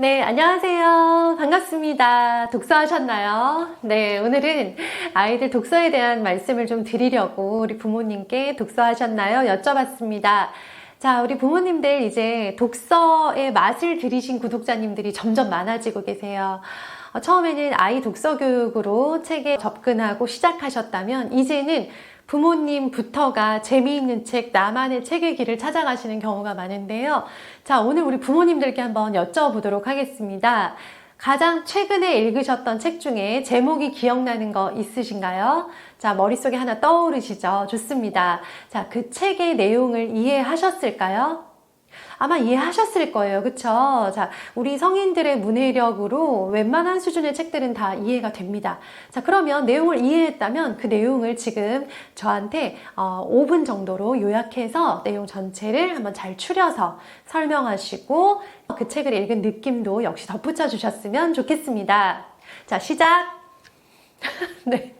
네, 안녕하세요. 반갑습니다. 독서하셨나요? 네, 오늘은 아이들 독서에 대한 말씀을 좀 드리려고 우리 부모님께 독서하셨나요? 여쭤봤습니다. 자, 우리 부모님들 이제 독서의 맛을 들이신 구독자님들이 점점 많아지고 계세요. 어, 처음에는 아이 독서 교육으로 책에 접근하고 시작하셨다면 이제는 부모님부터가 재미있는 책, 나만의 책의 길을 찾아가시는 경우가 많은데요. 자, 오늘 우리 부모님들께 한번 여쭤보도록 하겠습니다. 가장 최근에 읽으셨던 책 중에 제목이 기억나는 거 있으신가요? 자, 머릿속에 하나 떠오르시죠? 좋습니다. 자, 그 책의 내용을 이해하셨을까요? 아마 이해하셨을 거예요. 그쵸? 자, 우리 성인들의 문해력으로 웬만한 수준의 책들은 다 이해가 됩니다. 자, 그러면 내용을 이해했다면 그 내용을 지금 저한테 어, 5분 정도로 요약해서 내용 전체를 한번 잘 추려서 설명하시고 그 책을 읽은 느낌도 역시 덧붙여 주셨으면 좋겠습니다. 자, 시작! 네.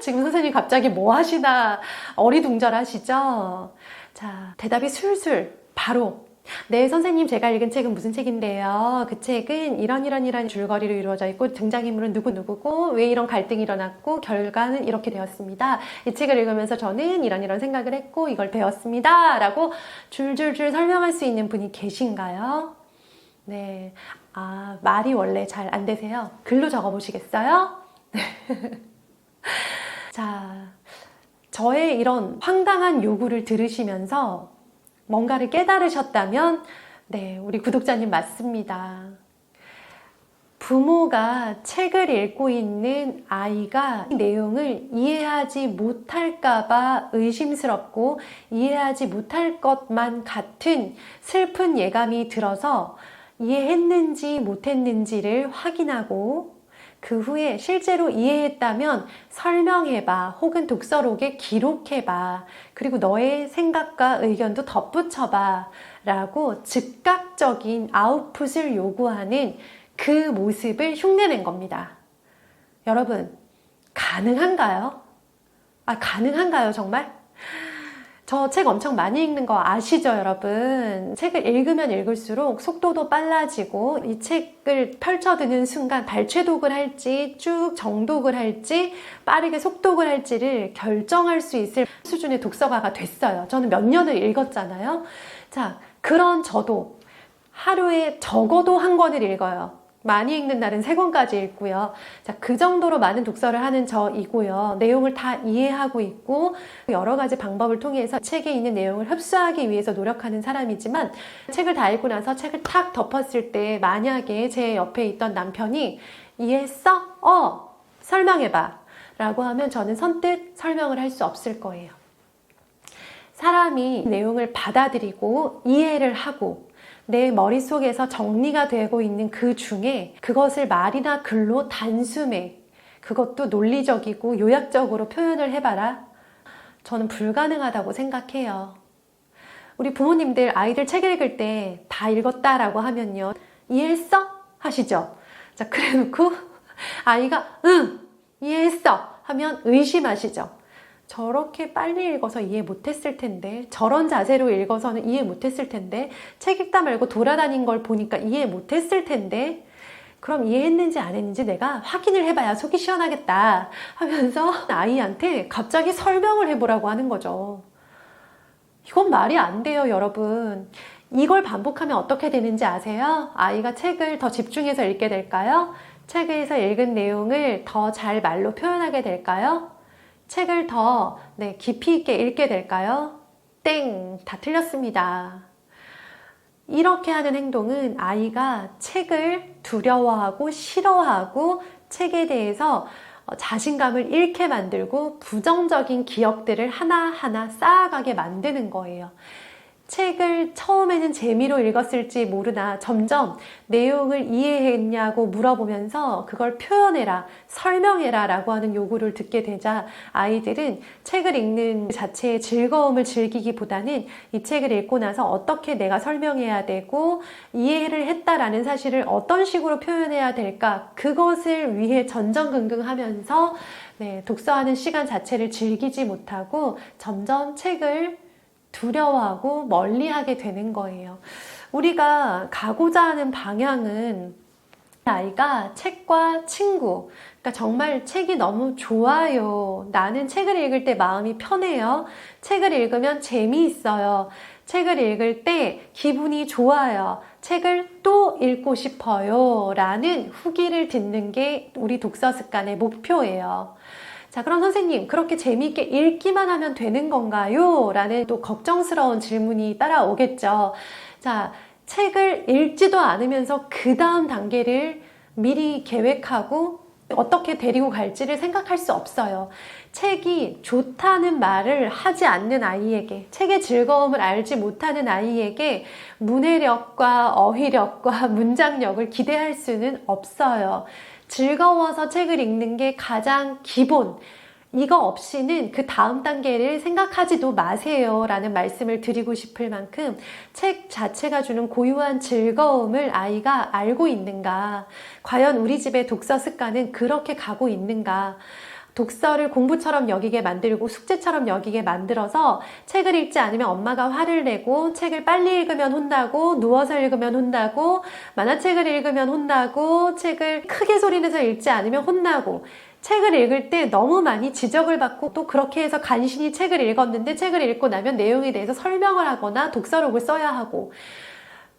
지금 선생님 갑자기 뭐 하시나 어리둥절하시죠? 자, 대답이 술술 바로 네, 선생님, 제가 읽은 책은 무슨 책인데요? 그 책은 이런 이런 이런 줄거리로 이루어져 있고 등장인물은 누구누구고 왜 이런 갈등이 일어났고 결과는 이렇게 되었습니다. 이 책을 읽으면서 저는 이런 이런 생각을 했고 이걸 배웠습니다. 라고 줄줄줄 설명할 수 있는 분이 계신가요? 네. 아, 말이 원래 잘 안 되세요? 글로 적어 보시겠어요? 자, 저의 이런 황당한 요구를 들으시면서 뭔가를 깨달으셨다면, 네, 우리 구독자님 맞습니다. 부모가 책을 읽고 있는 아이가 내용을 이해하지 못할까봐 의심스럽고 이해하지 못할 것만 같은 슬픈 예감이 들어서 이해했는지 못했는지를 확인하고 그 후에 실제로 이해했다면 설명해봐 혹은 독서록에 기록해봐 그리고 너의 생각과 의견도 덧붙여봐 라고 즉각적인 아웃풋을 요구하는 그 모습을 흉내낸 겁니다. 여러분, 가능한가요? 아, 가능한가요, 정말? 저 책 엄청 많이 읽는 거 아시죠, 여러분? 책을 읽으면 읽을수록 속도도 빨라지고 이 책을 펼쳐드는 순간 발췌독을 할지 쭉 정독을 할지 빠르게 속독을 할지를 결정할 수 있을 수준의 독서가가 됐어요. 저는 몇 년을 읽었잖아요. 자, 그런 저도 하루에 적어도 한 권을 읽어요. 많이 읽는 날은 세 권까지 읽고요. 자, 그 정도로 많은 독서를 하는 저이고요. 내용을 다 이해하고 있고 여러 가지 방법을 통해서 책에 있는 내용을 흡수하기 위해서 노력하는 사람이지만 책을 다 읽고 나서 책을 탁 덮었을 때 만약에 제 옆에 있던 남편이 이해했어? 어, 설명해봐. 라고 하면 저는 선뜻 설명을 할 수 없을 거예요. 사람이 내용을 받아들이고 이해를 하고 내 머릿속에서 정리가 되고 있는 그 중에 그것을 말이나 글로 단숨에 그것도 논리적이고 요약적으로 표현을 해봐라. 저는 불가능하다고 생각해요. 우리 부모님들 아이들 책 읽을 때 다 읽었다라고 하면요. 이해했어? 하시죠. 자, 그래 놓고 아이가 응! 이해했어! 하면 의심하시죠. 저렇게 빨리 읽어서 이해 못했을 텐데, 저런 자세로 읽어서는 이해 못했을 텐데, 책 읽다 말고 돌아다닌 걸 보니까 이해 못했을 텐데, 그럼 이해했는지 안 했는지 내가 확인을 해봐야 속이 시원하겠다 하면서 아이한테 갑자기 설명을 해보라고 하는 거죠. 이건 말이 안 돼요, 여러분. 이걸 반복하면 어떻게 되는지 아세요? 아이가 책을 더 집중해서 읽게 될까요? 책에서 읽은 내용을 더 잘 말로 표현하게 될까요? 책을 더 네, 깊이 있게 읽게 될까요? 땡! 다 틀렸습니다. 이렇게 하는 행동은 아이가 책을 두려워하고 싫어하고 책에 대해서 자신감을 잃게 만들고 부정적인 기억들을 하나하나 쌓아가게 만드는 거예요. 책을 처음에는 재미로 읽었을지 모르나 점점 내용을 이해했냐고 물어보면서 그걸 표현해라, 설명해라 라고 하는 요구를 듣게 되자 아이들은 책을 읽는 자체의 즐거움을 즐기기보다는 이 책을 읽고 나서 어떻게 내가 설명해야 되고 이해를 했다라는 사실을 어떤 식으로 표현해야 될까 그것을 위해 전전긍긍 하면서 네, 독서하는 시간 자체를 즐기지 못하고 점점 책을 두려워하고 멀리하게 되는 거예요. 우리가 가고자 하는 방향은 아이가 책과 친구, 그러니까 정말 책이 너무 좋아요. 나는 책을 읽을 때 마음이 편해요. 책을 읽으면 재미있어요. 책을 읽을 때 기분이 좋아요. 책을 또 읽고 싶어요. 라는 후기를 듣는 게 우리 독서 습관의 목표예요. 자, 그럼 선생님, 그렇게 재미있게 읽기만 하면 되는 건가요? 라는 또 걱정스러운 질문이 따라오겠죠. 자, 책을 읽지도 않으면서 그 다음 단계를 미리 계획하고 어떻게 데리고 갈지를 생각할 수 없어요. 책이 좋다는 말을 하지 않는 아이에게, 책의 즐거움을 알지 못하는 아이에게 문해력과 어휘력과 문장력을 기대할 수는 없어요. 즐거워서 책을 읽는 게 가장 기본, 이거 없이는 그 다음 단계를 생각하지도 마세요. 라는 말씀을 드리고 싶을 만큼 책 자체가 주는 고유한 즐거움을 아이가 알고 있는가? 과연 우리 집의 독서 습관은 그렇게 가고 있는가? 독서를 공부처럼 여기게 만들고 숙제처럼 여기게 만들어서 책을 읽지 않으면 엄마가 화를 내고 책을 빨리 읽으면 혼나고 누워서 읽으면 혼나고 만화책을 읽으면 혼나고 책을 크게 소리내서 읽지 않으면 혼나고 책을 읽을 때 너무 많이 지적을 받고 또 그렇게 해서 간신히 책을 읽었는데 책을 읽고 나면 내용에 대해서 설명을 하거나 독서록을 써야 하고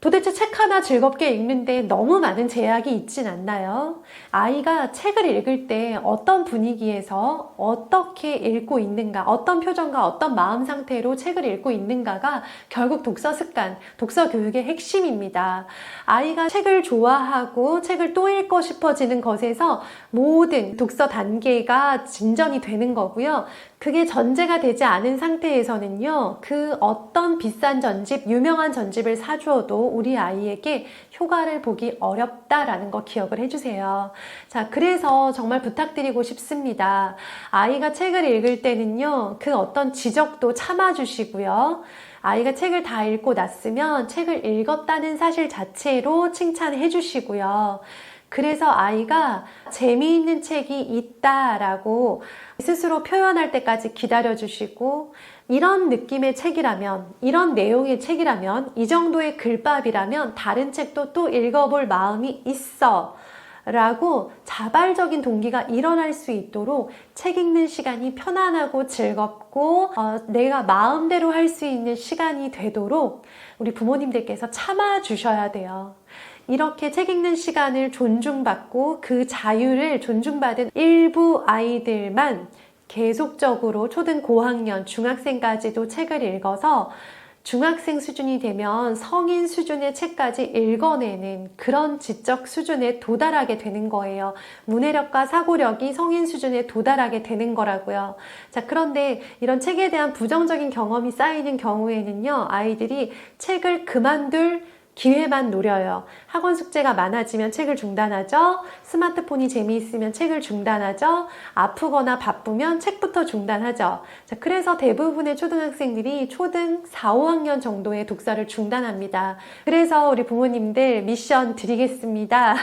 도대체 책 하나 즐겁게 읽는데 너무 많은 제약이 있진 않나요? 아이가 책을 읽을 때 어떤 분위기에서 어떻게 읽고 있는가, 어떤 표정과 어떤 마음 상태로 책을 읽고 있는가가 결국 독서 습관, 독서 교육의 핵심입니다. 아이가 책을 좋아하고 책을 또 읽고 싶어지는 것에서 모든 독서 단계가 진전이 되는 거고요. 그게 전제가 되지 않은 상태에서는요, 그 어떤 비싼 전집, 유명한 전집을 사주어도 우리 아이에게 효과를 보기 어렵다라는 거 기억을 해주세요. 자, 그래서 정말 부탁드리고 싶습니다. 아이가 책을 읽을 때는요, 그 어떤 지적도 참아주시고요. 아이가 책을 다 읽고 났으면 책을 읽었다는 사실 자체로 칭찬해 주시고요. 그래서 아이가 재미있는 책이 있다라고 스스로 표현할 때까지 기다려 주시고 이런 느낌의 책이라면, 이런 내용의 책이라면, 이 정도의 글밥이라면 다른 책도 또 읽어볼 마음이 있어. 라고 자발적인 동기가 일어날 수 있도록 책 읽는 시간이 편안하고 즐겁고 어, 내가 마음대로 할 수 있는 시간이 되도록 우리 부모님들께서 참아 주셔야 돼요. 이렇게 책 읽는 시간을 존중받고 그 자유를 존중받은 일부 아이들만 계속적으로 초등 고학년, 중학생까지도 책을 읽어서 중학생 수준이 되면 성인 수준의 책까지 읽어내는 그런 지적 수준에 도달하게 되는 거예요. 문해력과 사고력이 성인 수준에 도달하게 되는 거라고요. 자, 그런데 이런 책에 대한 부정적인 경험이 쌓이는 경우에는요, 아이들이 책을 그만둘 기회만 노려요. 학원 숙제가 많아지면 책을 중단하죠. 스마트폰이 재미있으면 책을 중단하죠. 아프거나 바쁘면 책부터 중단하죠. 자, 그래서 대부분의 초등학생들이 초등 4, 5학년 정도의 독서를 중단합니다. 그래서 우리 부모님들 미션 드리겠습니다.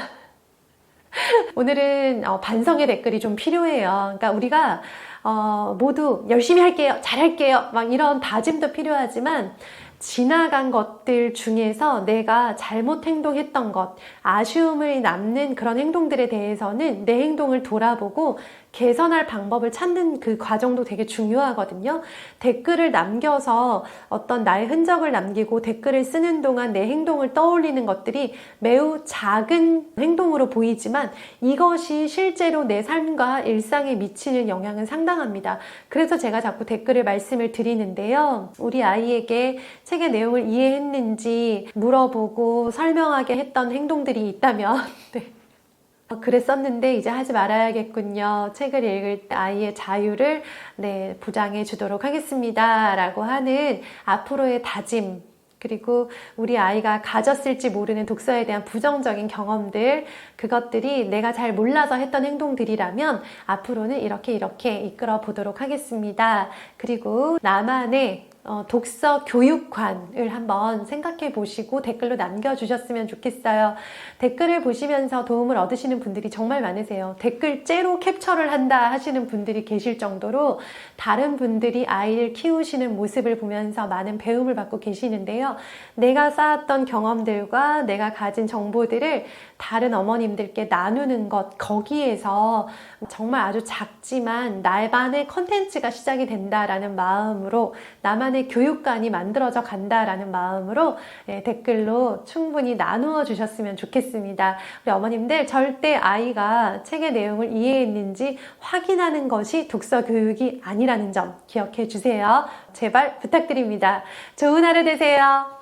오늘은 어, 반성의 댓글이 좀 필요해요. 그러니까 우리가 어, 모두 열심히 할게요, 잘할게요, 막 이런 다짐도 필요하지만 지나간 것들 중에서 내가 잘못 행동했던 것, 아쉬움을 남는 그런 행동들에 대해서는 내 행동을 돌아보고 개선할 방법을 찾는 그 과정도 되게 중요하거든요. 댓글을 남겨서 어떤 나의 흔적을 남기고 댓글을 쓰는 동안 내 행동을 떠올리는 것들이 매우 작은 행동으로 보이지만 이것이 실제로 내 삶과 일상에 미치는 영향은 상당합니다. 그래서 제가 자꾸 댓글을 말씀을 드리는데요. 우리 아이에게 책의 내용을 이해했는지 물어보고 설명하게 했던 행동들이 있다면, 네. 그랬었는데 이제 하지 말아야겠군요. 책을 읽을 때 아이의 자유를 네, 보장해 주도록 하겠습니다. 라고 하는 앞으로의 다짐, 그리고 우리 아이가 가졌을지 모르는 독서에 대한 부정적인 경험들, 그것들이 내가 잘 몰라서 했던 행동들이라면 앞으로는 이렇게 이렇게 이끌어 보도록 하겠습니다. 그리고 나만의 어, 독서 교육관을 한번 생각해 보시고 댓글로 남겨주셨으면 좋겠어요. 댓글을 보시면서 도움을 얻으시는 분들이 정말 많으세요. 댓글째로 캡처를 한다 하시는 분들이 계실 정도로 다른 분들이 아이를 키우시는 모습을 보면서 많은 배움을 받고 계시는데요. 내가 쌓았던 경험들과 내가 가진 정보들을 다른 어머님들께 나누는 것, 거기에서 정말 아주 작지만 나만의 컨텐츠가 시작이 된다라는 마음으로 나만의 교육관이 만들어져 간다라는 마음으로 예, 댓글로 충분히 나누어 주셨으면 좋겠습니다. 우리 어머님들 절대 아이가 책의 내용을 이해했는지 확인하는 것이 독서 교육이 아니라는 점 기억해 주세요. 제발 부탁드립니다. 좋은 하루 되세요.